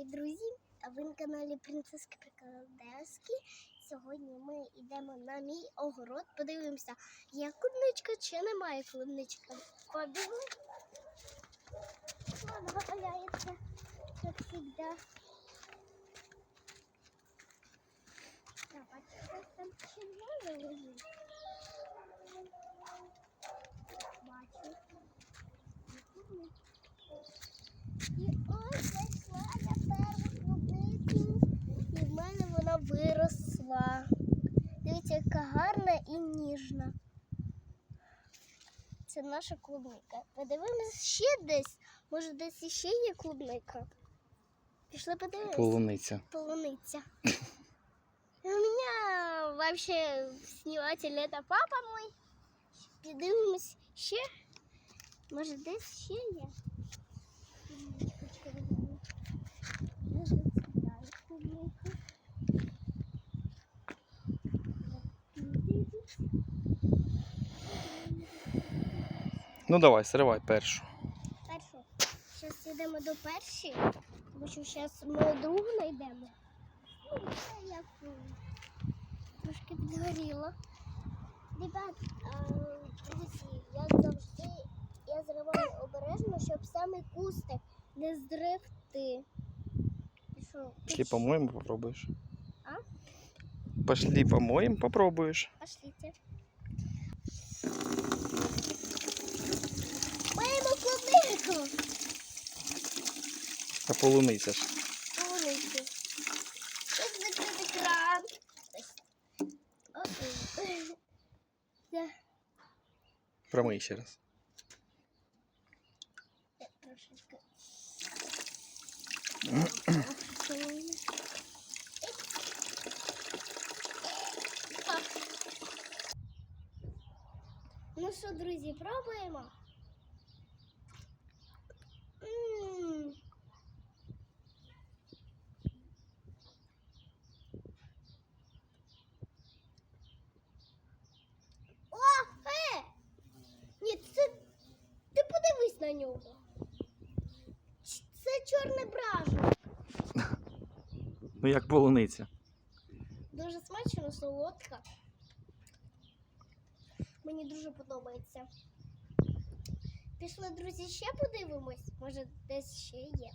Привіт, друзі! А ви на каналі Принцески Приколдески. Сьогодні ми йдемо на мій огород. Подивимося, є клубничка чи немає клубничка. Подивимося. Вона валяється, як завжди. Щось там червоне ніжна. Це наша клубника. Подивимось ще десь. Може, десь іще є клубника. Пішли подивимось. Полуниця. Полуниця. У меня вообще сниматель это папа мой. Піддивимось ще. Може, десь ще є. Клубничка розумію. Лежить сюди клубника. Ну давай, сривай першу. Першу. Зараз йдемо до першої, тому що зараз ми другу знайдемо. Ну, це як трошки підгоріло. Ребят, друзі, як завжди, я зриваю обережно, щоб саме кустик не що, Пошли тут помоем, попробуешь. А? Пошли помоем, попробуешь. Пошлите. А полуниця ж. Полуниці. Як закрити кран. Промий ще раз. Ну що, друзі, пробуємо. На нього. Це чорний бражник. Ну як полуниця. Дуже смачно, солодка. Мені дуже подобається. Пішли, друзі, ще подивимось. Може, десь ще є.